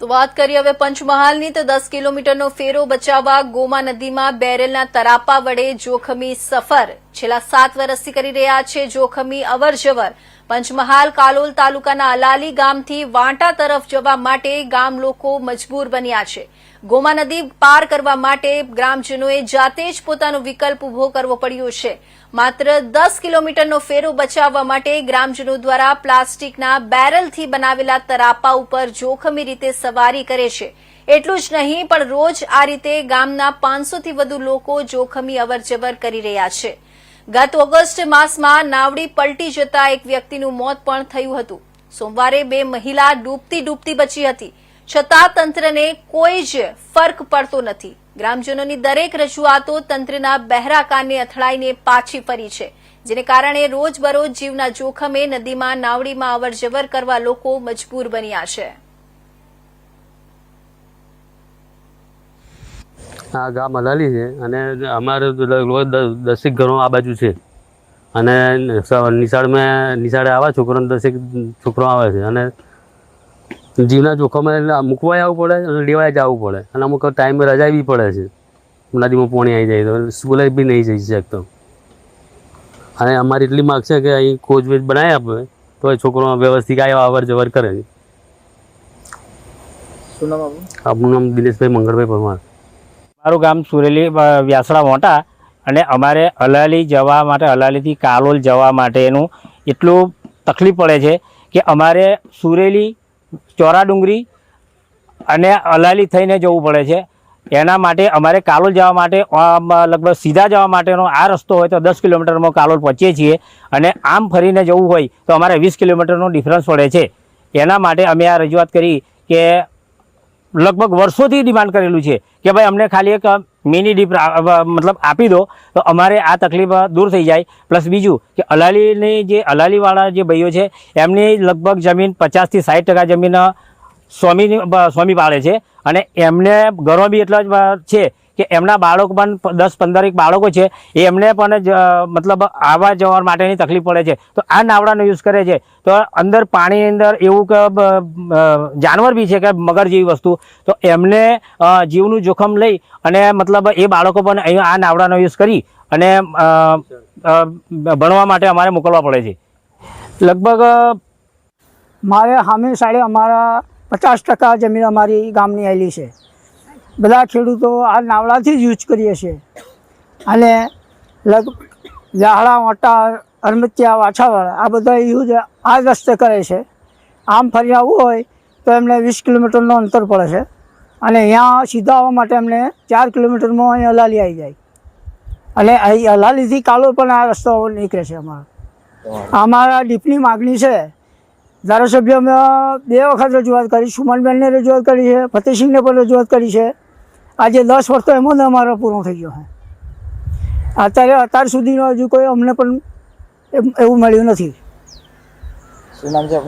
તો વાત કરીએ હવે પંચમહાલની, તો દસ કિલોમીટરનો ફેરો બચાવવા ગોમા નદીમાં બેરેલના તરાપા વડે જોખમી સફર. છેલ્લા સાત વર્ષથી કરી રહ્યા છે જોખમી અવરજવર. પંચમહાલ કાલોલ તાલુકાના અલાલી ગામથી વાંટા તરફ જવા માટે ગામ લોકો મજબૂર બન્યા છે. ગોમા નદી પાર કરવા માટે ગ્રામજનોએ જાતે જ પોતાનો વિકલ્પ ઊભો કરવો પડ્યો છે. માત્ર દસ કિલોમીટરનો ફેરો બચાવવા માટે ગ્રામજનો દ્વારા પ્લાસ્ટિકના બેરલથી બનાવેલા તરાપા ઉપર જોખમી રીતે સવારી કરે છે. એટલું જ નહીં, પણ રોજ આ રીતે ગામના પાંચસોથી વધુ લોકો જોખમી અવરજવર કરી રહ્યા છે. ગત ઓગસ્ટ માસમાં નાવડી પલટી જતા એક વ્યક્તિનું મોત પણ થયું હતું. સોમવારે બે મહિલા ડૂબતી ડૂબતી બચી હતી. છતાં તંત્રને કોઈ જ ફરક પડતો નથી. ગ્રામજનોની દરેક રજૂઆતો તંત્રના બહેરા કાનને અથડાઈને પાછી ફરી છે, જેને કારણે રોજબરોજ જીવના જોખમે નદીમાં નાવડીમાં અવરજવર કરવા લોકો મજબૂર બન્યા છે. આ ગામ મલાલી છે અને અમારે દસેક ઘરો આ બાજુ છે. અને નિશાળમાં નિશાળે આવા છોકરાને દસેક છોકરો આવે છે. અને જીવના જોખમે મૂકવાય આવવું પડે અને લેવાય જ આવવું પડે. અને અમુક ટાઈમે રજા બી પડે છે. નદીમાં પાણી આવી જાય તો સ્કૂલે બી નહીં જઈ શકતો અને અમારી એટલી માગ છે કે અહીં કોચવેચ બનાવી આપે તો એ છોકરો વ્યવસ્થિત આવ્યા અવર જવર કરે નામ આપનું નામ દિનેશભાઈ મંગળભાઈ પરમાર. મારું ગામ સુરેલી વ્યાસળા મોટા. અને અમારે અલાલી જવા માટે, અલાલીથી કાલોલ જવા માટેનું એટલું તકલીફ પડે છે કે અમારે સુરેલી ચોરાડુંગરી અને અલાલી થઈને જવું પડે છે. એના માટે અમારે કાલોલ જવા માટે લગભગ સીધા જવા માટેનો આ રસ્તો હોય તો દસ કિલોમીટરમાં કાલોલ પહોંચીએ છીએ. અને આમ ફરીને જવું હોય તો અમારે વીસ કિલોમીટરનો ડિફરન્સ પડે છે. એના માટે અમે આ રજૂઆત કરી કે લગભગ વર્ષોથી ડિમાન્ડ કરેલું છે કે ભાઈ અમને ખાલી એક મિની ડીપ મતલબ આપી દો, તો અમારે આ તકલીફ દૂર થઈ જાય. પ્લસ બીજું કે અલાલીની જે અલાલીવાળા જે ભાઈઓ છે, એમની લગભગ જમીન પચાસથી સાઠ ટકા જમીન સ્વામીની સ્વામી પાળે છે. અને એમને ગર્વ બી એટલા જ છે કે એમના બાળકો પણ દસ પંદરેક બાળકો છે એ એમને પણ જ, મતલબ આવવા જવા માટેની તકલીફ પડે છે. તો આ નાવડાનો યુઝ કરે છે. તો અંદર પાણીની અંદર એવું કે જાનવર બી છે કે મગર જેવી વસ્તુ. તો એમને જીવનું જોખમ લઈ અને મતલબ એ બાળકો પણ અહીંયા આ નાવડાનો યુઝ કરી અને ભણવા માટે અમારે મોકલવા પડે છે. લગભગ મારે હામી સાડે અમારા પચાસ ટકા જમીન અમારી ગામની આવેલી છે. બધા ખેડૂતો આ નાવડાથી જ યુઝ કરીએ છીએ. અને લગ ઝાહડા મોટા અરમતિયા વાછાવાળા આ બધા યુઝ આ જ રસ્તે કરે છે. આમ ફરી આવવું હોય તો એમને વીસ કિલોમીટરનો અંતર પડે છે. અને અહીંયા સીધા આવવા માટે એમને ચાર કિલોમીટરમાં અહીં અલાલી આવી જાય. અને અહીં અલાલીથી કાલો પણ આ રસ્તો નીકળે છે અમારો. અમારા ડીપની માગણી છે ધારાસભ્ય અમે બે વખત રજૂઆત કરી સુમનબેનને રજૂઆત કરી છે, ફતેહસિંહને પણ રજૂઆત કરી છે. આજે દસ વર્ષ તો એમાં અમારો પૂરો થઈ ગયો છે. અત્યારે અત્યાર સુધીનો હજુ કોઈ અમને પણ એવું મળ્યું નથી. શું નામ છે